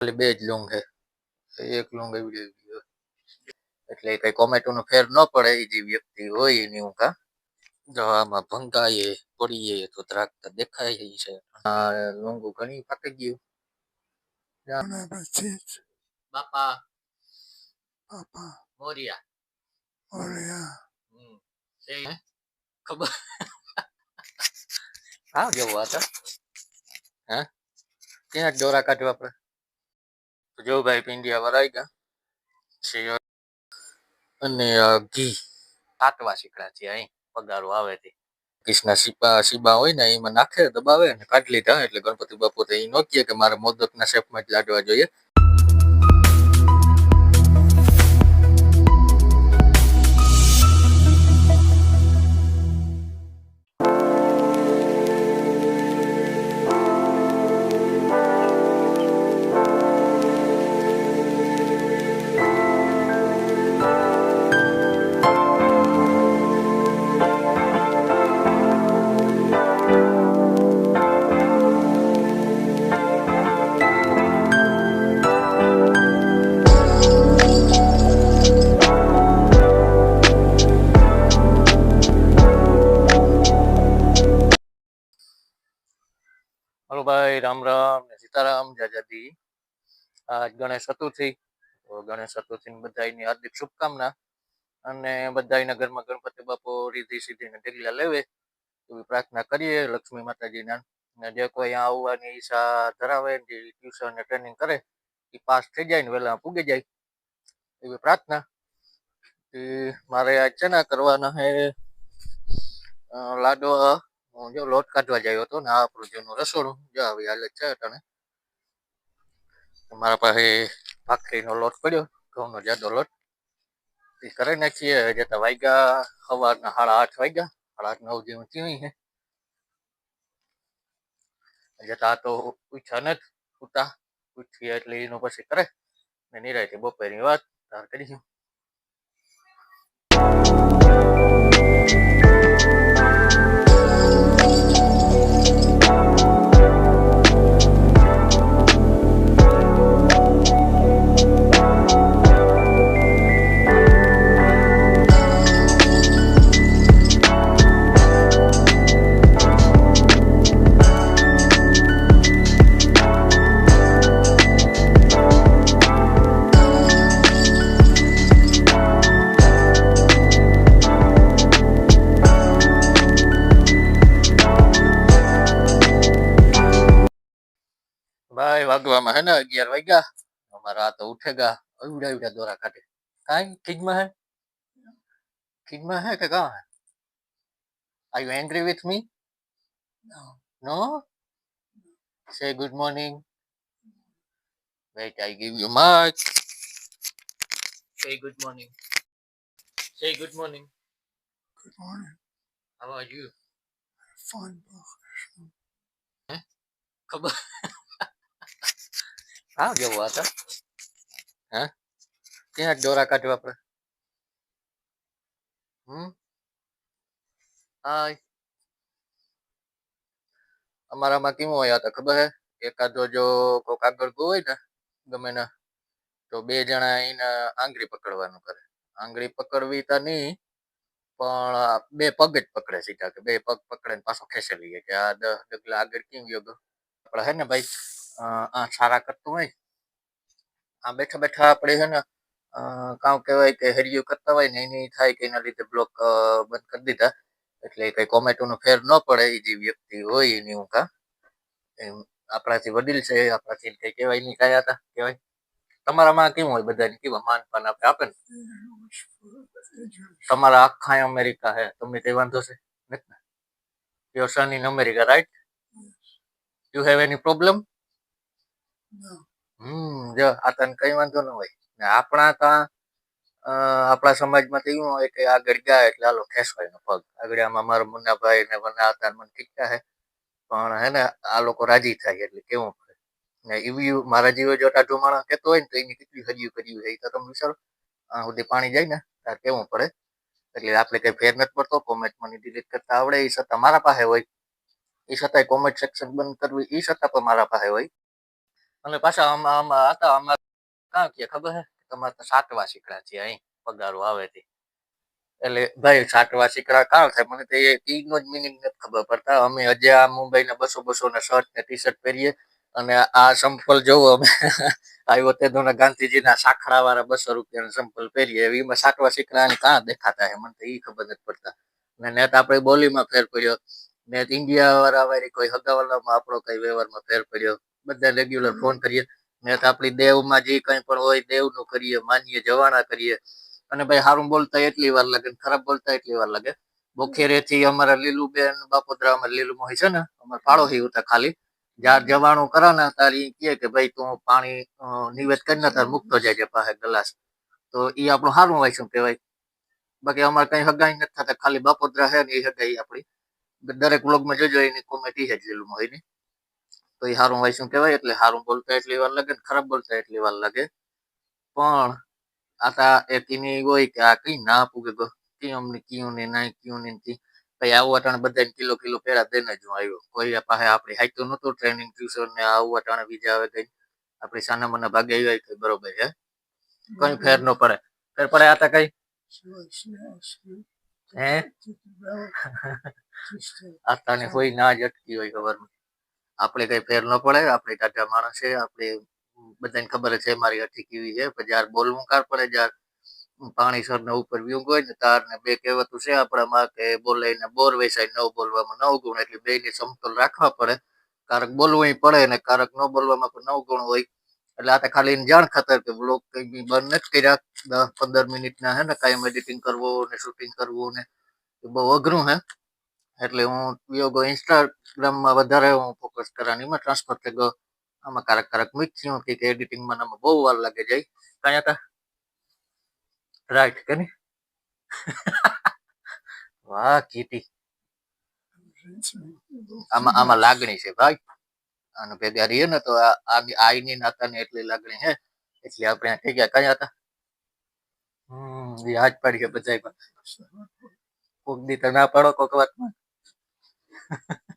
ખાલી બે જ લોંગ છે. એક લોંગ એવી એટલે કઈ કોમેટો નો ફેર ન પડે એ જે વ્યક્તિ હોય એની કા જો આમાં ભંગાઈએ પડીએ તો દ્રાક્ષ દેખાય છે. આ લોંગું ઘણી પાકી ગયું. બાપા. બાપા. મોરિયા. હમ. ખબર? હા જેવું હતા હે. ક્યાં દોરા કાઢવા આપણે તો ભાઈ પિંડિયા ગયા. છે અને ઘી કાટવા શીકડા છે અહીં. પગારો આવે તે. કૃષ્ણ સીપા સીબા હોય ને, એમાં નાખે, દબાવે અને કાઢી લીધા, એટલે ગણપતિ બાપુ તો એ નો કે મારે મોદકના શેપમાં જ લાડવા જોઈએ. ગણેશ ચતુર્થી, તો ગણેશ ચતુર્થી બધાની હાર્દિક શુભકામના. અને બધાના ઘરમાં ગણપતિ બાપુ રીધી સીધી ને ઢગલા લેવે એવી પ્રાર્થના કરીએ. લક્ષ્મી માતાજીના. અને જે કોઈ અહીંયા આવવાની ઈચ્છા ધરાવે, જે ટ્યુશન ને ટ્રેનિંગ કરે એ પાસ થઈ જાય ને વહેલા પૂગી જાય એવી પ્રાર્થના. મારે આજ છે ને કરવાના હે? લાડો હું જો લોટ કાઢવા જાય હતો ને, આ આપણું રસોડું. જો આવી હાલત છે અટાણે. મારા પાસે ભાખરીનો લોટ પડ્યો, ઘઉંનો જાદો લોટ. એ કરી નાખીએ. જતા વાગ્યા સવારના સાડા આઠ વાગ્યા. સાડા આઠ, નવ જેવું થયું છે જતા તો ઉઠ્યા નથી ઉતા ઉઠીએ એટલે એનું પછી કરે. ને નિરાયતે બપોરની વાત તાર કરીશું અગિયાર વાગ્યા અમારા આ તો ઉઠેગા અવડા અવડા દોરા કાઢે કાંઈ ખીજમાં હે ખીજમાં હે કે કાં હે are you angry with me No. No say good morning wait i give you mic say good morning say good morning Good morning. how are you Fun book. ખબર હા, જેવો હતા હે? ક્યાં દોરા કાઢવા આપણે હમ? અમારામાં કેવું હોય તો ખબર હે? એકાદો જો કોક આગળ ગયો હોય ને, ગમે ને, તો બે જણા એને આંગળી પકડવાનું કરે. આંગળી પકડવી તો નહીં, પણ બે પગ જ પકડે સીધા કે બે પગ પકડે ને પાછો ખેંચેલી જાય કે આ દસ ડગલા આગળ કેમ ગયો આપણે હે ને ભાઈ? આ સારા કરતું હોય. આ બેઠા બેઠા આપણે છે ને કામ કહેવાય કે હરિયું કરતા હોય ને એની થાય કે એના લીધે બ્લોક બંધ કરી દીધા. એટલે કઈ કોમેટોનો ફેર ન પડે એ જે વ્યક્તિ હોય એની હું કા. આપણાથી વડીલ છે, આપણાથી કઈ કહેવાય નહીં કયા હતા કહેવાય. તમારામાં કેવું હોય બધાને? કેવા માન પાન આપણે આપે ને? તમારા આખા અમેરિકા હે, તમને કઈ વાંધો છે? નથી your son in America right you have any problem. Hmm, જો આ તને કઈ વાંધો ન હોય. ને આપણા ત્યાં આપણા સમાજમાં તો એવું હોય કે આગળ ગયા એટલે હાલો ખેંચવાય નો પગ. આગળ આમાં મારા મુન્નાભાઈ ને મને હતા મને ઠીકા હે. પણ હે ને આ લોકો રાજી થાય એટલે કેવું પડે. ને એવી મારા જીવો જો ટાઢો માણસ કહેતો હોય ને તો એની કેટલી હરિયું કર્યું એ તો તમે વિચારો. આ સુધી પાણી જાય ને ત્યારે કેવું પડે. એટલે આપણે કઈ ફેર નથી પડતો કોમેન્ટમાં ડિલીટ કરતા આવડે. એ છતાં મારા પાસે હોય. એ છતાંય કોમેન્ટ સેક્શન બંધ કરવી એ છતાં પણ મારા પાસે હોય. અને પાછા આમાં હતા અમારે કાં કે ખબર હે? તમારે તો સાતવા શીકડા છે અહીં, પગારો આવે તે. એટલે ભાઈ, સાતવા શીકડા કાં થાય? મને તો એ ઈનો જ મિનિંગ નથી ખબર પડતા. અમે હજી આ મુંબઈના બસો બસો ના શર્ટ ને ટી શર્ટ પહેરીએ. અને આ સંપલ જોવો અમે. આવ્યો તે દોના ગાંધીજીના સાખડા વાળા બસો રૂપિયાના સંપલ પહેરીએ. એમાં સાતવા શીકડા કાં દેખાતા હે? મને તો એ ખબર નથી પડતા. ને નેત આપણે બોલીમાં ફેર પડ્યો. ને ઇન્ડિયા વાળા વાળી કોઈ હગાવાલામાં આપણો કઈ વ્યવહારમાં ફેર પડ્યો. બધા રેગ્યુલર ફોન કરીએ. ને આપણી દેવમાં જે કંઈ પણ હોય દેવનું કરીએ, માનીએ, જવાના કરીએ. અને ભાઈ સારું બોલતા એટલી વાર લાગે ખરાબ બોલતા એટલી વાર લાગે. બોખેરેથી અમારા લીલુબેન, બાપોદરા અમારે લીલું હોય છે ને, અમારે પાડોશી હતા ખાલી. જ્યાં જવાનું કરાના ને તારે ઈ કહે કે ભાઈ તું પાણી નિવેદ કરીને તાર મૂકતો જાય છે પાસે ગ્લાસ. તો એ આપણું સારું હોય શું કહેવાય? બાકી અમારે કઈ હગાઈ નથી થતા. ખાલી બાપોદરા છે ને એ હગાઈ આપણી. દરેક વ્લોગમાં જોજો એની કોમેટી છે જ લીલું મોહીની તો એ સારું હોય શું કહેવાય? એટલે સારું બોલતા એટલી વાર લાગે ને ખરાબ બોલતા એટલી વાર લાગે. પણ આતા એક એની હોય કે આ કઈ ના પૂગે ગો કિયું ને કિયું ને ના કિયું ને તી ભાઈ આવું અટાણે બધાને કિલો કિલો પેડા દઈને જ હું આવ્યો. કોઈ પાસે આપણી હાઈતું નહોતું ટ્રેનિંગ ટ્યુશન ને આવું અટાણે બીજા આવે કઈ. આપણી સાના મને ભાગે આવી કઈ બરોબર છે. કઈ ફેર ન પડે. ફેર પડે આતા કઈ. Should I, should I ask you હે to develop just a આતાને કોઈ ના જ અટકી હોય ખબર આપણે કઈ ફેર ન પડે, આપણે ટાટા માણસ છે, આપણે બધાને ખબર જ છે મારી અઠી કેવી છે. પણ જ્યારે બોલવું કાર પડે, જ્યારે પાણી સરને ઉપર વ્યૂ હોય ને તાર ને બે કહેવતું છે આપણામાં કે બોલે ને બોર વેચાય ન બોલવામાં નવ ગુણ એટલે બે ની સમતોલ રાખવા પડે. કારક બોલવું પડે ને કારક ન બોલવામાં પણ નવ ગુણ હોય. એટલે આ તો ખાલી એની જાણ ખાતર કે બ્લોગ કઈ બી બંધ નથી કર્યા. દસ પંદર મિનિટના હે ને કાયમ એડિટિંગ કરવું ને શૂટિંગ કરવું ને, એ બહુ અઘરું હે. એટલે હું યોગો ઇન્સ્ટાગ્રામમાં વધારે હું ફોકસ કરવાની એમાં ટ્રાન્સફર થઈ ગયો. આમાં કારક કારક મૂક્યું કે એડિટિંગમાં આમાં બહુ વાર લાગે જાય. કયા હતા રાઈટ કે વાહ, કીટી. આમાં આમાં લાગણી છે ભાઈ. અને ભેગા રહીએ ને તો આની આઈની નાતાની એટલી લાગણી હે એટલે આપણે થઈ ગયા કયા હતા હમ યાદ ગયા બધા કોક દી તો ના પાડો કોક વાતમાં.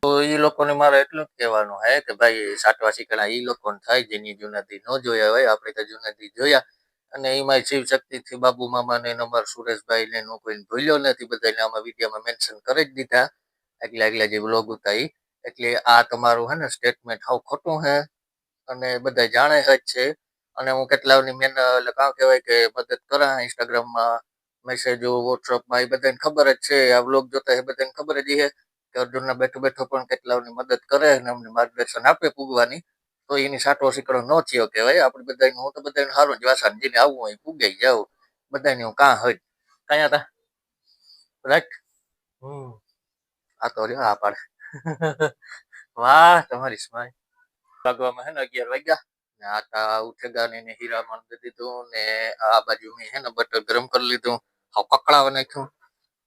તો એ લોકોને મારે એટલું જ કહેવાનું હે કે ભાઈ સાતવા શીખણા એ લોકોને થાય જેની જુનાથી ન જોયા હોય, આપણે તો જુનાદી જોયા. અને એમાં શિવ શક્તિથી બાબુ મામા ને અમાર સુરેશભાઈ ને કોઈને ભૂલ્યો નથી બધાને આમાં વિડીયોમાં મેન્શન કરી જ દીધા. એટલે આગલા જે બ્લોગ હતા એટલે આ તમારું હે ને સ્ટેટમેન્ટ હાવ ખોટું હે. અને બધા જાણે જ છે. અને હું કેટલાની મેન, એટલે કાં કહેવાય કે મદદ કરા ઇન્સ્ટાગ્રામમાં મેસેજો વોટ્સઅપમાં એ બધાને ખબર જ છે. આ બ્લોગ જોતા એ બધાને ખબર જ છે. કે અર્જુનના બેઠો બેઠો પણ કેટલાઓની મદદ કરે અને અમને માર્ગદર્શન આપે પૂગવાની તો એની સાટો સીકડો ન થયો કહેવાય. આપણે બધાને હું તો બધાને સારું જ વાસણ જેને આવવું હોય પૂગાઈ જાઉં. બધાને હું કાં હોય કયા હતા રાઈટ આ તો રહ્યો આ પાડે. વાહ તમારી સ્માઈલ ભાગવામાં હે ને અગિયાર વાગ્યા. ને આટા ઉઠેગા ને હીરા દઈ દીધું ને આ બાજુ મેં હે ને બટર ગરમ કરી લીધું. હા કકડાવા નાખ્યું.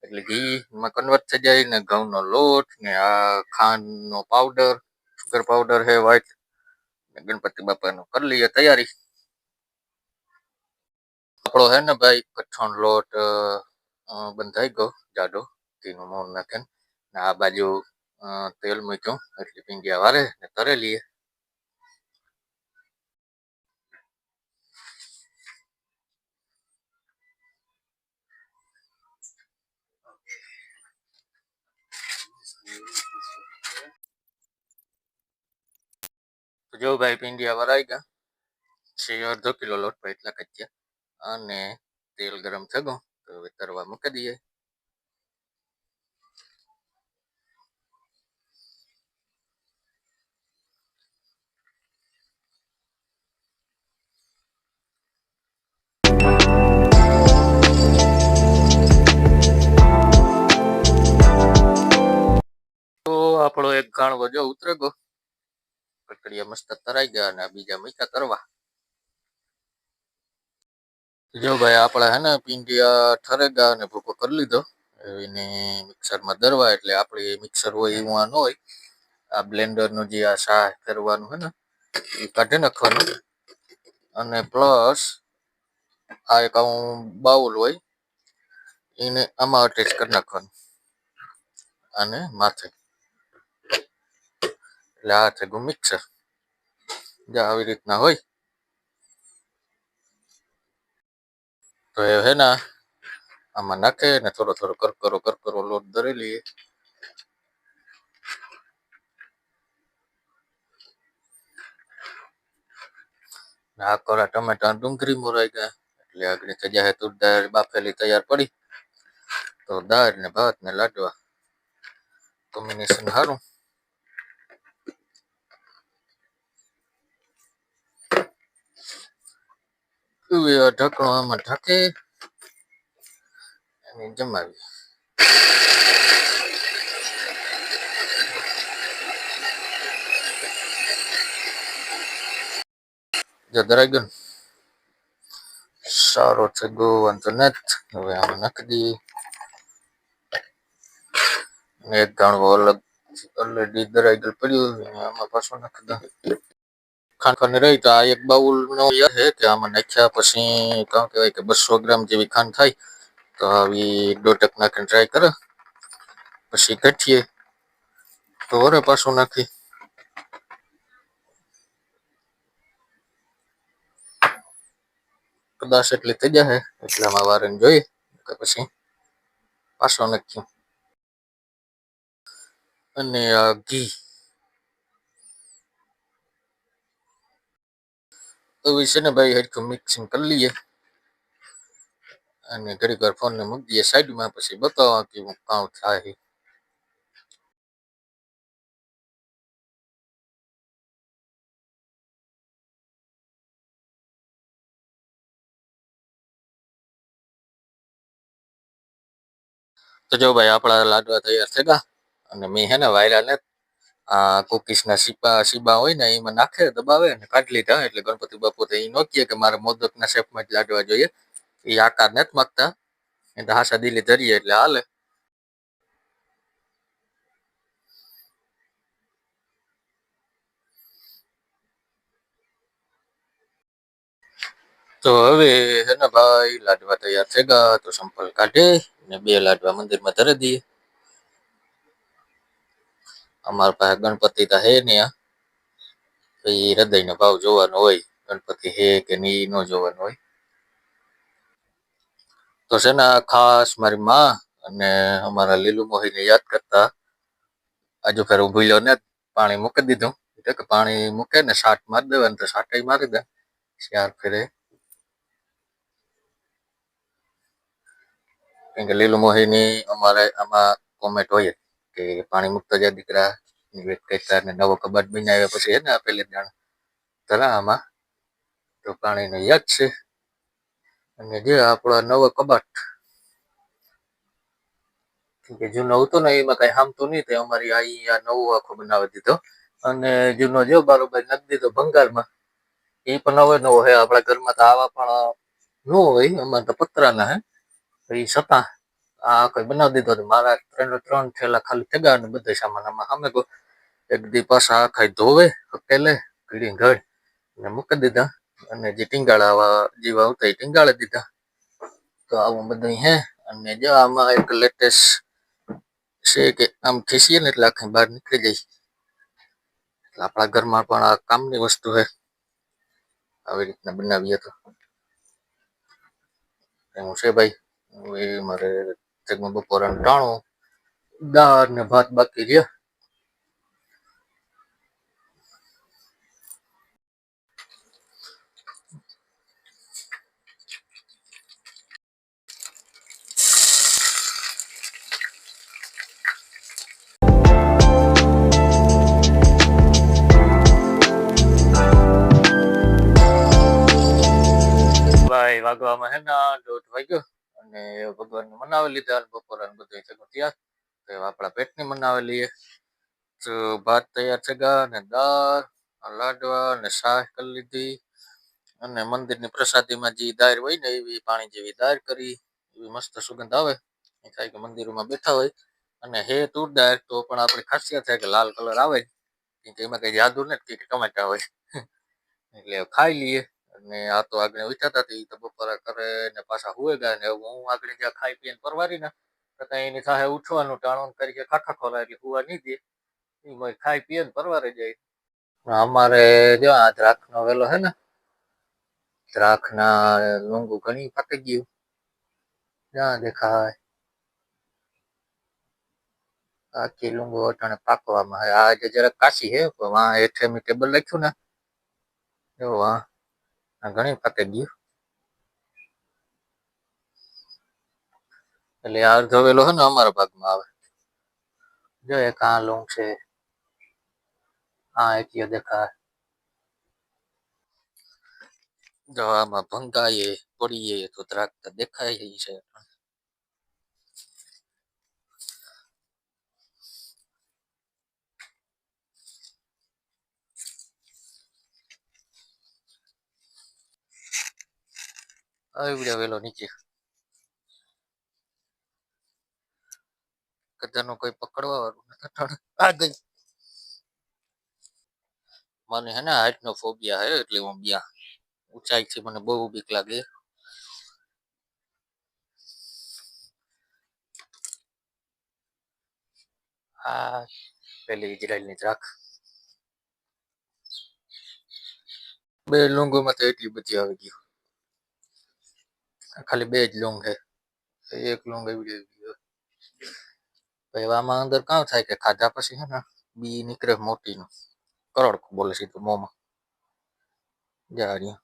એટલે ઘી માં કન્વર્ટ થઈ જાય ને ઘઉંનો લોટ ને આ ખાંડનો પાવડર સુગર પાવડર હે વ્હાઈટ ને ગણપતિ બાપાનો કરી લઈએ તૈયારી. આપણો હે ને ભાઈ કઠણ લોટ બંધાઈ ગયો, જાડો, ઘીનું મોણ નાખે ને આ બાજુ તેલ મૂક્યું, એટલે પીંડિયા વારે ને તરે તો જો ભાઈ પીંડિયા વરાઈ ગયા છે અડધો કિલો લોટ પર એટલા કચ્યા. અને તેલ ગરમ થગો તો હવે તરવા મૂકી દઈએ. આપણો એક ગાણવો જો ઉતરે ગયો. કકડિયા મસ્ત તરાઈ ગયા અને બીજા મૂક્યા તરવા. જો ભાઈ આપણે હે ને પીંડિયા ઠરે ગયા અને ભૂકો કરી લીધો. એને મિક્સરમાં દરવા એટલે આપણે મિક્સર હોય એવું આ ન હોય. આ બ્લેન્ડરનું જે આ શાહ કરવાનું હે ને, એ કાઢી નાખવાનું. અને પ્લસ આ એક આવું બાઉલ હોય, એને આમાં અટેચ કરી નાખવાનું. અને માથે. એટલે આ થઈ ગયું જો આવી રીતના હોય, તો એ હે ને, આમાં નાખે ને થોડો થોડો કરકરો કરકરો લોટ ધરી લઈએ. આ કોરા ટમેટા ડુંગરી મોરાઈ ગયા, એટલે આગળ થઈ જાય તુર દાળ બાફેલી તૈયાર પડી. તો દાળ ને ભાત ને લાડવા કોમ્બિનેશન સારું હવે આ ઢાંકણું આમાં ઢાંકે અને જમાવી જો ધરાઈ ગયું ને? સારો છે ગો વાંધો નથી હવે આમાં નાખી દઈએ અને એક ગાણવો અલગ ઓલરેડી દરાઈ ગયેલ પડ્યું અને આમાં પાછું નાખી દઉં ખાંડ રહી તો આ એક બાઉલ નો છે કે આમાં નાખ્યા પછી કાં કહેવાય કે બસો ગ્રામ જેવી ખાંડ થાય, તો આવી દોઢક નાખીને ટ્રાય કરે. પછી ઘટીએ તો વરે પાછું નાખી કદાચ એટલી થઈ જશે એટલામાં વારે જોઈએ. કે પછી પાછો નાખ્યું અને આ ઘી. હવે છે ને ભાઈ, હરખું મિક્સિંગ કરી લઈએ. અને ઘડીક વાર ફોનને મૂકી દઈએ સાઈડમાં પછી બતાવવા કે હું થાય. તો જો ભાઈ, આપણા લાડવા તૈયાર થઈ ગયા અને મેં હે ને વાયરા ને આ કુકીસના સીપા, સીબા હોય ને, એમાં નાખે, દબાવે અને કાઢી લીધા એટલે ગણપતિ બાપુ તો એ નોકીએ કે મારે મોદકના શેપમાં જ લાડવા જોઈએ. એ આકાર નથી માગતા. એ હાસા દિલી ધરીએ એટલે હાલે. તો હવે હે ને ભાઈ લાડવા તૈયાર થઈ ગયા તો સંપલ કાઢે ને બે લાડવા મંદિરમાં ધરી દઈએ. અમારા પાસે ગણપતિ તો હે ને આ. તો એ હૃદયનો ભાવ જોવાનો હોય, ગણપતિ હે કે નહીં ન જોવાનો હોય. તો છે ને ખાસ મારી માં અને અમારા લીલુ મોહીને યાદ કરતા આજુ ફેર ભૂલ્યો ને પાણી મૂકી દીધું. એટલે કે પાણી મૂકે ને શાટ મારી દેવાની તો સાટ મારી દે. ચાર ફેરે કેમ કે લીલુ મોહીની અમારે આમાં કોમેન્ટ હોય જ. કે પાણી મૂકતો જાય દીકરા વેટ કરતા ને નવો કબાટ બનાવ્યા પછી એને ને આ પેલી દાણ. ધરા તો પાણીનો યાદ છે. અને જે આપણો નવો કબાટ. કે જૂનો હતો ને, એમાં કઈ હામતું નહીં તે અમારી આઈ આ નવો આખો બનાવી દીધો. અને જૂનો જો બારોબાર નાખી દીધો ભંગારમાં, એ પણ નવો નવો હે આપણા ઘરમાં તો આવા પણ ન હોય. અમારે તો પતરાના હે એ છતાં આ કોઈ બનાવી દીધો મારા ત્રણ ત્રણ થેલા ખાલી થઈ અને બધા સામાન આમાં સામે એક દી પાછા આખા ધોવે, હકેલે ઘડી ઘડ ને મૂકી દીધા. અને જે ટીંગાળા જેવા આવતા એ ટીંગાળી દીધા. તો આવું બધું હે. અને જો આમાં એક લેટેસ્ટ છે કે આમ ખીસીએ ને એટલે આખી બહાર નીકળી જાય. એટલે આપણા ઘરમાં પણ આ કામની વસ્તુ હે. આવી રીતના બનાવીએ તો. એવું છે ભાઈ હવે મારે જગમાં બપોરાનું ટાણું દાળ ને ભાત બાકી રહ્યા ભાઈ વાગવામાં હે ને દોઢ વાગ્યો અને ભગવાન મનાવી લીધા અને બપોરા ને બધું સગું તૈયાર તો આપણા પેટની મનાવી લઈએ તો ભાત તૈયાર છે ગયા અને દાળ લાડવા અને શાહ કરી લીધી. અને મંદિરની પ્રસાદીમાં જે દાળ હોય ને, એવી પાણી જેવી દાળ કરી, એવી મસ્ત સુગંધ આવે. એ થાય કે મંદિરોમાં બેઠા હોય. અને હે તૂર દાળ, તો પણ આપણી ખાસિયત છે કે લાલ કલર આવે કે એમાં કઈ જાદુ નથી કે ટમેટા હોય. એટલે ખાઈ લઈએ. અને આ તો આગળ વિચારતા હતી તે બપોરા કરે ને પાછા હુએ ગયા ને હું આગળ જ્યાં ખાઈ પીને પરવારી ને, તો એની સાથે ઉઠવાનું, ટાણું કરી ખાખા ખોલા એટલે હુવા નહીં દે. એમાં ખાઈ પીએ ને પરવારે જાય. અમારે જો આ દ્રાક્ષનો વેલો હે ને, દ્રાક્ષના લોંગું ઘણી પાકી ગયું. જ્યાં દેખાય? આખી લુંગો અટાણે પાકવામાં. હે આજે જરાક કાશી હે, પણ હેઠે મેં ટેબલ લખ્યું ને. એવું વાં આ ઘણી પાકી ગયું એટલે આ અડધો વેલો ને અમારા ભાગમાં આવે જો એક આ લોંગ છે આ એટલી દેખાય જો આમાં ભંગાઈએ પડીએ તો દ્રાક્ષ દેખાય છે આવી વેલો નીચે કદાનો કોઈ પકડવા વાળું નથી અટાણે. આ ગઈ મને હે ને હાઈટ નો ફોબિયા હે એટલે હું બિયા ઊંચાઈ થી મને બહુ બીક લાગે આ પેલી ઇઝરાયલની દ્રાક્ષ બે લૂંગોમાં તો એટલી બધી આવી ગયું આ ખાલી બે જ લૂંગ છે એક લૂંગ એવી આવી ગયું પછી આમાં અંદર કાં થાય કે ખાધા પછી હે ને બી નીકળે મોટીનું કરોડ બોલે સીધું મોંમાં જા રહ્યા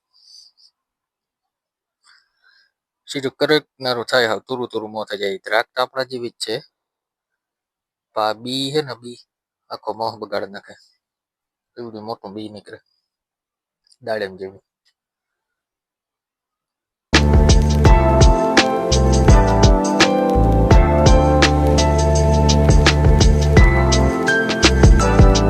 સીધું કરકનારું થાય હવે તુરું તુરું મોં થઈ જાય દ્રાક્ષ તો આપણા જેવી જ છે પણ આ બી હે ને બી આખો મોહ બગાડી નાખે એવડું મોટું બી નીકળે દાડમ જેવું